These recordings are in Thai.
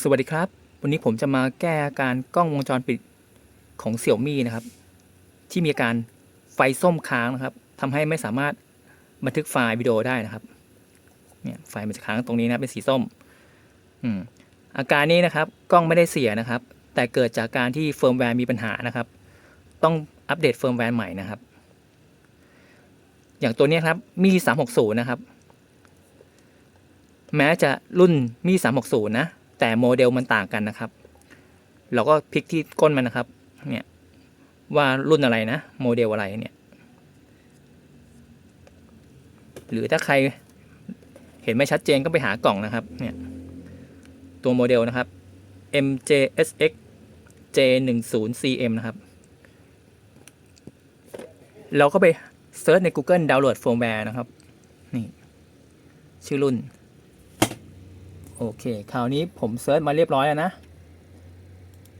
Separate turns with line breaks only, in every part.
สวัสดีครับ วันนี้ผมจะมาแก้อาการกล้องวงจรปิดของเสี่ยวมี่นะครับ ที่มีอาการไฟส้มค้างนะครับทำให้ไม่สามารถบันทึกไฟล์วิดีโอได้นะครับเนี่ยไฟมันจะค้างตรงนี้นะเป็นสีส้มอืมอาการนี้นะครับกล้องไม่ได้เสียนะครับ แต่เกิดจากการที่เฟิร์มแวร์มีปัญหานะครับ ต้องอัปเดตเฟิร์มแวร์ใหม่นะครับ อย่างตัวนี้ครับมี360 นะครับ แม้จะรุ่นมี360 นะ แต่โมเดลมันต่างกันนะครับ เราก็พลิกที่ก้นมันนะครับ เนี่ย ว่ารุ่นอะไรนะ โมเดลอะไรเนี่ย หรือถ้าใครเห็นไม่ชัดเจนก็ไปหากล่องนะครับ เนี่ย ตัวโมเดลนะครับ MJSX J10CM นะครับ เราก็ไปเซิร์ชใน Google ดาวน์โหลดเฟิร์มแวร์นะครับ นี่ ชื่อรุ่น โอเค คราวนี้ผมเซิร์ชมาเรียบร้อยแล้วนะ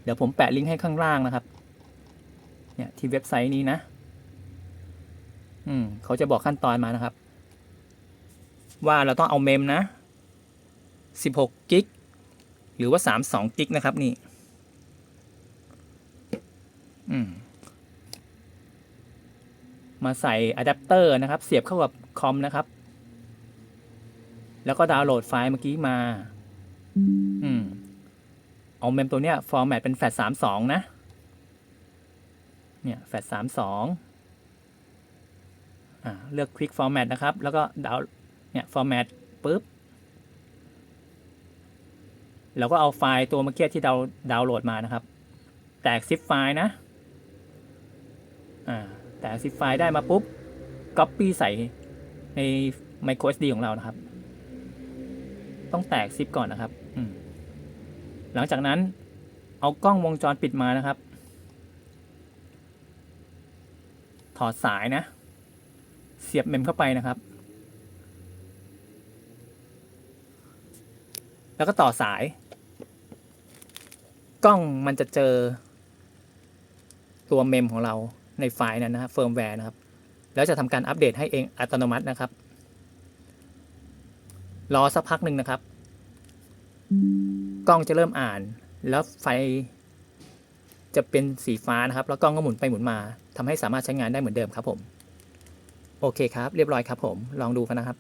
เดี๋ยวผมแปะลิงก์ให้ข้างล่างนะครับ เนี่ยที่เว็บไซต์นี้นะ อืมเขาจะบอกขั้นตอนมานะครับ ว่าเราต้องเอาเมมนะ 16กิกหรือว่า 32กิกนะครับนี่ อืม มาใส่อะแดปเตอร์นะครับ เสียบเข้ากับคอมนะครับ แล้วก็ดาวน์โหลดไฟล์เมื่อกี้มา อืม เอาเมมตัวเนี้ยฟอร์แมตเป็นแฟตสามสองนะ เนี่ยแฟตสามสองอ่า เลือกคลิกฟอร์แมตนะครับ แล้วก็ดาวเนี่ยฟอร์แมตปุ๊บแล้วก็เอาไฟล์ตัวเมื่อกี้ที่เราดาวน์โหลดมานะครับ แตกซิปไฟล์นะ อ่า แตกซิปไฟล์ได้มาปุ๊บ Copy ใส่ใน micro SD ของเรานะครับ ต้องแตกซิปก่อนนะครับหลังจากนั้นเอากล้องวงจรปิดมานะครับ ถอดสายนะ เสียบเมมเข้าไปนะครับ แล้วก็ต่อสาย กล้องมันจะเจอ ตัวเมมของเราในไฟล์นั้นนะครับเฟิร์มแวร์นะครับ แล้วจะทำการอัปเดตให้เองอัตโนมัตินะครับ รอสักพักหนึ่งนะครับ กล้องจะเริ่มอ่าน แล้วไฟจะเป็นสีฟ้านะครับ แล้วกล้องก็หมุนไปหมุนมาทำให้สามารถใช้งานได้เหมือนเดิมครับผม โอเคครับ เรียบร้อยครับผม ลองดูกันนะครับ